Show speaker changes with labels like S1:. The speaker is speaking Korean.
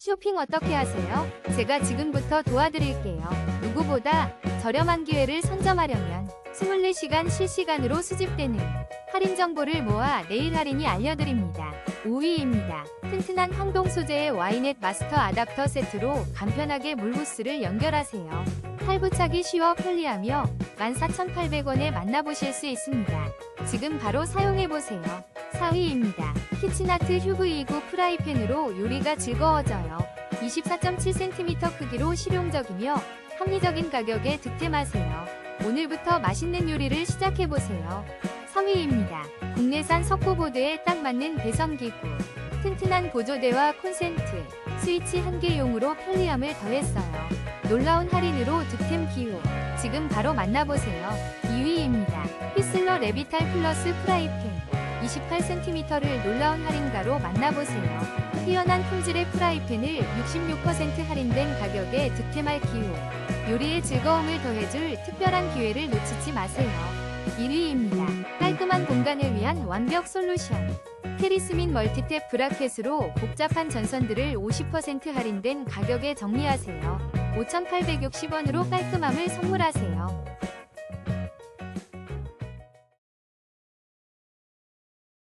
S1: 쇼핑 어떻게 하세요? 제가 지금부터 도와드릴게요. 누구보다 저렴한 기회를 선점하려면 24시간 실시간으로 수집되는 할인 정보를 모아 내일 할인이 알려드립니다. 5위입니다. 튼튼한 황동 소재의 와이넷 마스터 아답터 세트로 간편하게 물부스를 연결하세요. 탈부착이 쉬워 편리하며 14,800원에 만나보실 수 있습니다. 지금 바로 사용해보세요. 4위입니다. 키친아트 휴브 29 프라이팬으로 요리가 즐거워져요. 24.7cm 크기로 실용적이며 합리적인 가격에 득템하세요. 오늘부터 맛있는 요리를 시작해보세요. 3위입니다. 국내산 석고보드에 딱 맞는 배선기구. 튼튼한 보조대와 콘센트, 스위치 한 개용으로 편리함을 더했어요. 놀라운 할인으로 득템 기호. 지금 바로 만나보세요. 2위입니다. 휘슬러 레비탈 플러스 프라이팬. 28cm를 놀라운 할인가로 만나보세요. 뛰어난 품질의 프라이팬을 66% 할인된 가격에 득템할 기호. 요리의 즐거움을 더해줄 특별한 기회를 놓치지 마세요. 1위입니다. 깔끔한 공간을 위한 완벽 솔루션. 테리스민 멀티탭 브라켓으로 복잡한 전선들을 50% 할인된 가격에 정리하세요. 5,860원으로 깔끔함을 선물하세요.